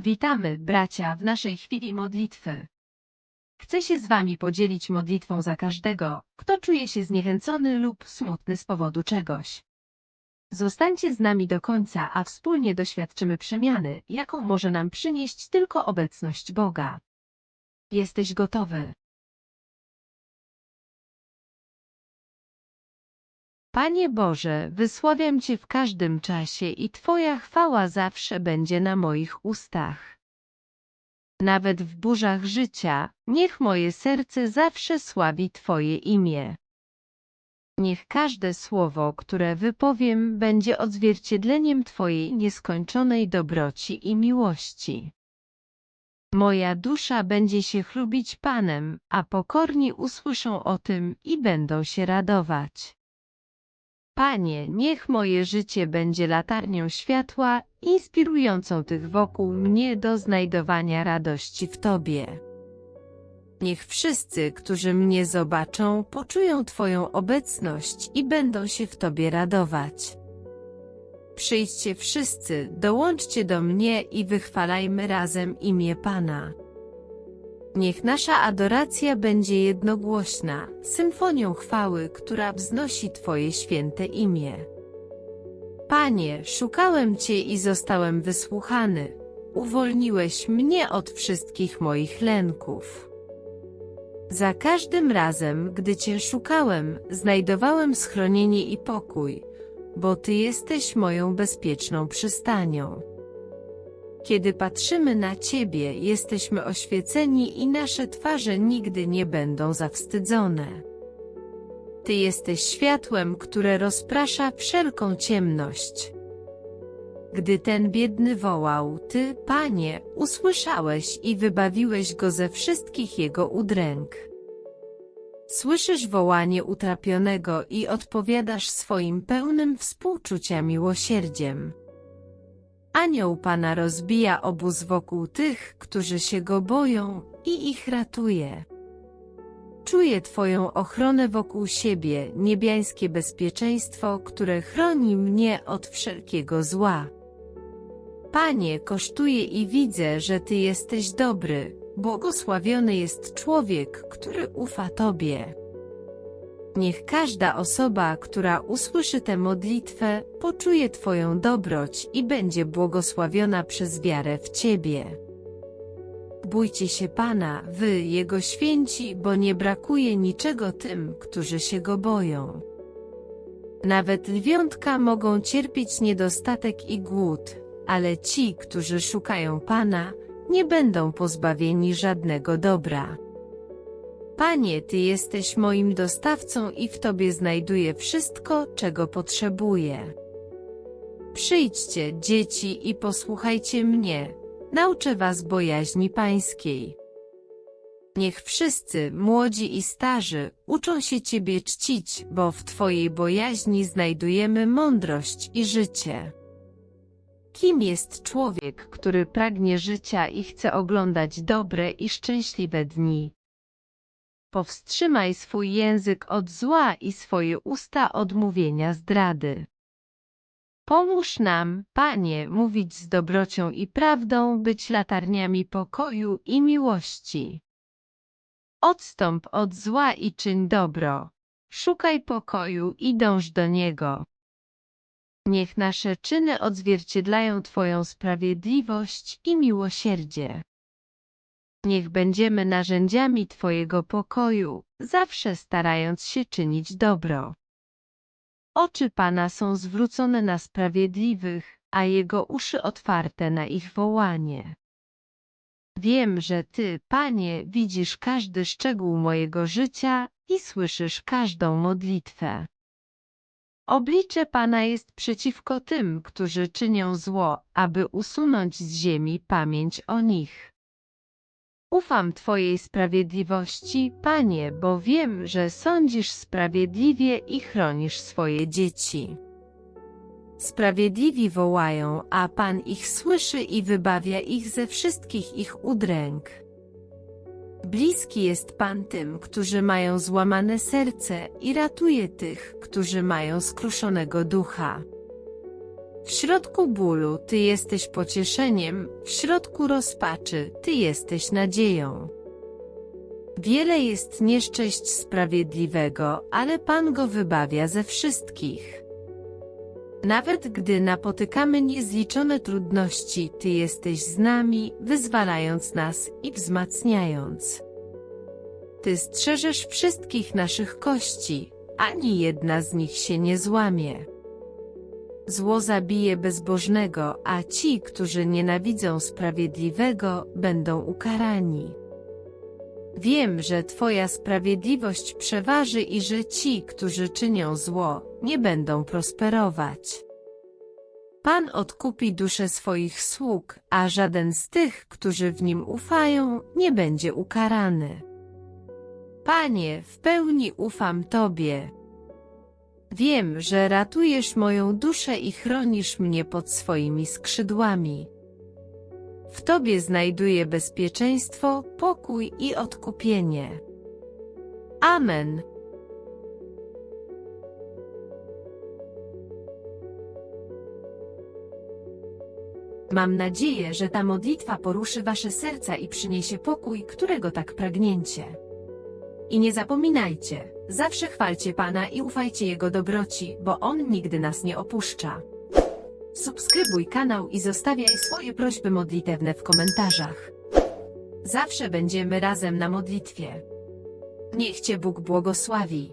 Witamy, bracia, w naszej chwili modlitwy. Chcę się z Wami podzielić modlitwą za każdego, kto czuje się zniechęcony lub smutny z powodu czegoś. Zostańcie z nami do końca, a wspólnie doświadczymy przemiany, jaką może nam przynieść tylko obecność Boga. Jesteś gotowy. Panie Boże, wysławiam Cię w każdym czasie i Twoja chwała zawsze będzie na moich ustach. Nawet w burzach życia, niech moje serce zawsze sławi Twoje imię. Niech każde słowo, które wypowiem, będzie odzwierciedleniem Twojej nieskończonej dobroci i miłości. Moja dusza będzie się chlubić Panem, a pokorni usłyszą o tym i będą się radować. Panie, niech moje życie będzie latarnią światła, inspirującą tych wokół mnie do znajdowania radości w Tobie. Niech wszyscy, którzy mnie zobaczą, poczują Twoją obecność i będą się w Tobie radować. Przyjdźcie wszyscy, dołączcie do mnie i wychwalajmy razem imię Pana. Niech nasza adoracja będzie jednogłośna, symfonią chwały, która wznosi Twoje święte imię. Panie, szukałem Cię i zostałem wysłuchany. Uwolniłeś mnie od wszystkich moich lęków. Za każdym razem, gdy Cię szukałem, znajdowałem schronienie i pokój, bo Ty jesteś moją bezpieczną przystanią. Kiedy patrzymy na Ciebie, jesteśmy oświeceni i nasze twarze nigdy nie będą zawstydzone. Ty jesteś światłem, które rozprasza wszelką ciemność. Gdy ten biedny wołał, Ty, Panie, usłyszałeś i wybawiłeś go ze wszystkich jego udręk. Słyszysz wołanie utrapionego i odpowiadasz swoim pełnym współczucia miłosierdziem. Anioł Pana rozbija obóz wokół tych, którzy się go boją i ich ratuje. Czuję Twoją ochronę wokół siebie, niebiańskie bezpieczeństwo, które chroni mnie od wszelkiego zła. Panie, kosztuję i widzę, że Ty jesteś dobry, błogosławiony jest człowiek, który ufa Tobie. Niech każda osoba, która usłyszy tę modlitwę, poczuje Twoją dobroć i będzie błogosławiona przez wiarę w Ciebie. Bójcie się Pana, Wy, Jego święci, bo nie brakuje niczego tym, którzy się Go boją. Nawet lwiątka mogą cierpieć niedostatek i głód, ale ci, którzy szukają Pana, nie będą pozbawieni żadnego dobra. Panie, Ty jesteś moim dostawcą i w Tobie znajduję wszystko, czego potrzebuję. Przyjdźcie, dzieci, i posłuchajcie mnie, nauczę Was bojaźni Pańskiej. Niech wszyscy, młodzi i starzy, uczą się Ciebie czcić, bo w Twojej bojaźni znajdujemy mądrość i życie. Kim jest człowiek, który pragnie życia i chce oglądać dobre i szczęśliwe dni? Powstrzymaj swój język od zła i swoje usta od mówienia zdrady. Pomóż nam, Panie, mówić z dobrocią i prawdą, być latarniami pokoju i miłości. Odstąp od zła i czyń dobro. Szukaj pokoju i dąż do niego. Niech nasze czyny odzwierciedlają Twoją sprawiedliwość i miłosierdzie. Niech będziemy narzędziami Twojego pokoju, zawsze starając się czynić dobro. Oczy Pana są zwrócone na sprawiedliwych, a Jego uszy otwarte na ich wołanie. Wiem, że Ty, Panie, widzisz każdy szczegół mojego życia i słyszysz każdą modlitwę. Oblicze Pana jest przeciwko tym, którzy czynią zło, aby usunąć z ziemi pamięć o nich. Ufam Twojej sprawiedliwości, Panie, bo wiem, że sądzisz sprawiedliwie i chronisz swoje dzieci. Sprawiedliwi wołają, a Pan ich słyszy i wybawia ich ze wszystkich ich udręk. Bliski jest Pan tym, którzy mają złamane serce i ratuje tych, którzy mają skruszonego ducha. W środku bólu Ty jesteś pocieszeniem, w środku rozpaczy Ty jesteś nadzieją. Wiele jest nieszczęść sprawiedliwego, ale Pan go wybawia ze wszystkich. Nawet gdy napotykamy niezliczone trudności, Ty jesteś z nami, wyzwalając nas i wzmacniając. Ty strzeżesz wszystkich naszych kości, ani jedna z nich się nie złamie. Zło zabije bezbożnego, a ci, którzy nienawidzą sprawiedliwego, będą ukarani. Wiem, że Twoja sprawiedliwość przeważy i że ci, którzy czynią zło, nie będą prosperować. Pan odkupi dusze swoich sług, a żaden z tych, którzy w nim ufają, nie będzie ukarany. Panie, w pełni ufam Tobie. Wiem, że ratujesz moją duszę i chronisz mnie pod swoimi skrzydłami. W Tobie znajduję bezpieczeństwo, pokój i odkupienie. Amen. Mam nadzieję, że ta modlitwa poruszy Wasze serca i przyniesie pokój, którego tak pragnięcie. I nie zapominajcie, zawsze chwalcie Pana i ufajcie Jego dobroci, bo On nigdy nas nie opuszcza. Subskrybuj kanał i zostawiaj swoje prośby modlitewne w komentarzach. Zawsze będziemy razem na modlitwie. Niech Cię Bóg błogosławi.